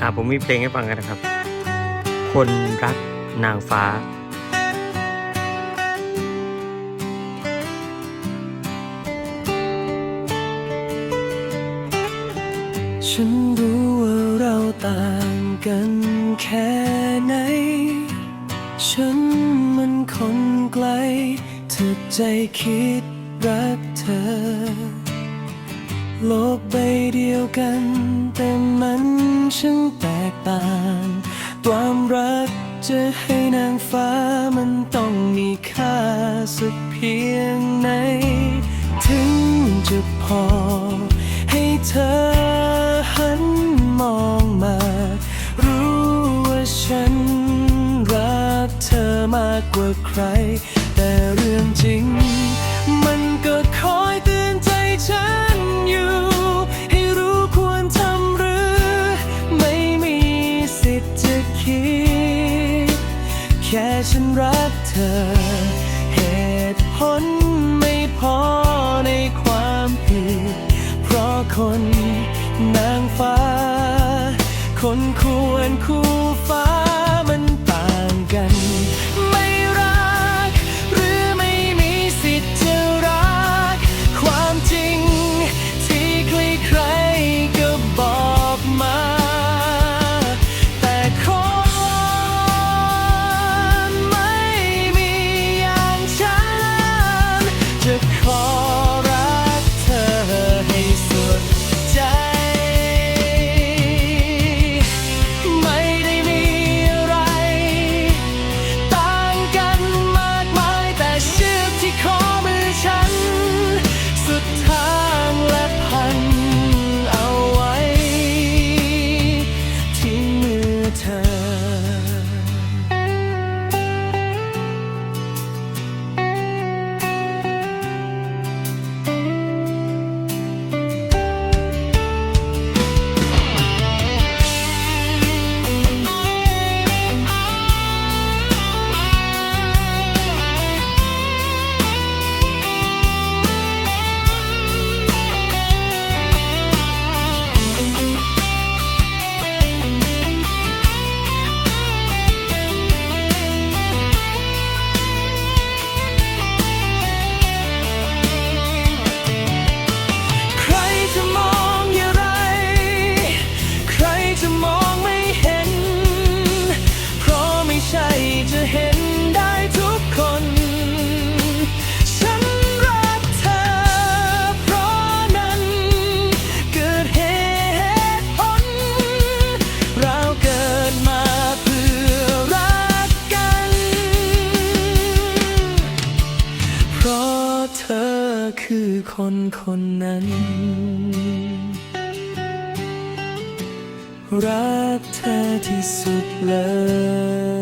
อ่าผมมีเพลงให้ฟังกันนะครับ คนรักนางฟ้า ฉันรู้ว่าเราต่างกันแค่ไหน ฉันมันคนไกลถึกใจคิดรักเธอ โลกใบเดียวกัน แต่มันช่างแตกต่าง ความรักจะให้นางฟ้ามันต้องมีค่าสักเพียงไหน ถึงจะพอ ให้เธอหันมองมา รู้ว่าฉันรักเธอมากกว่าใคร แต่เรื่องจริง ฉันรักเธอ เหตุผลไม่พอในความผิด เพราะคนนางฟ้า คนควรคู่ฟ้า จ คือคนคนนั้น รักเธอที่สุดเลย